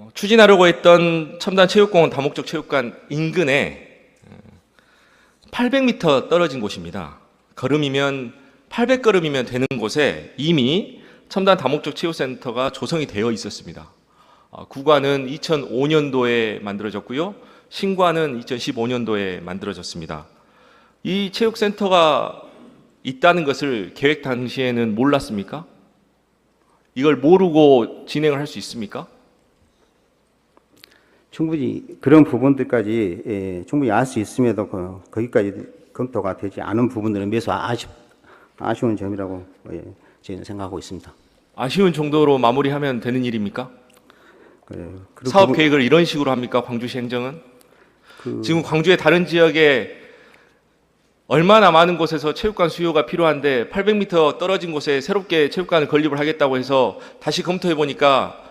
어, 추진하려고 했던 첨단 체육공원 다목적 체육관 인근에 800m 떨어진 곳입니다. 걸음이면 800걸음이면 되는 곳에 이미 첨단 다목적 체육센터가 조성이 되어 있었습니다. 어, 구관은 2005년도에 만들어졌고요. 신관은 2015년도에 만들어졌습니다. 이 체육센터가 있다는 것을 계획 당시에는 몰랐습니까? 이걸 모르고 진행을 할 수 있습니까? 충분히 그런 부분들까지 예, 충분히 알 수 있음에도 그, 거기까지 검토가 되지 않은 부분들은 매우 아쉽, 아쉬운 점이라고 예, 저희는 생각하고 있습니다. 아쉬운 정도로 마무리하면 되는 일입니까? 그, 사업 부분- 계획을 이런 식으로 합니까? 광주시 행정은? 그- 지금 광주의 다른 지역에 얼마나 많은 곳에서 체육관 수요가 필요한데 800m 떨어진 곳에 새롭게 체육관을 건립을 하겠다고 해서 다시 검토해 보니까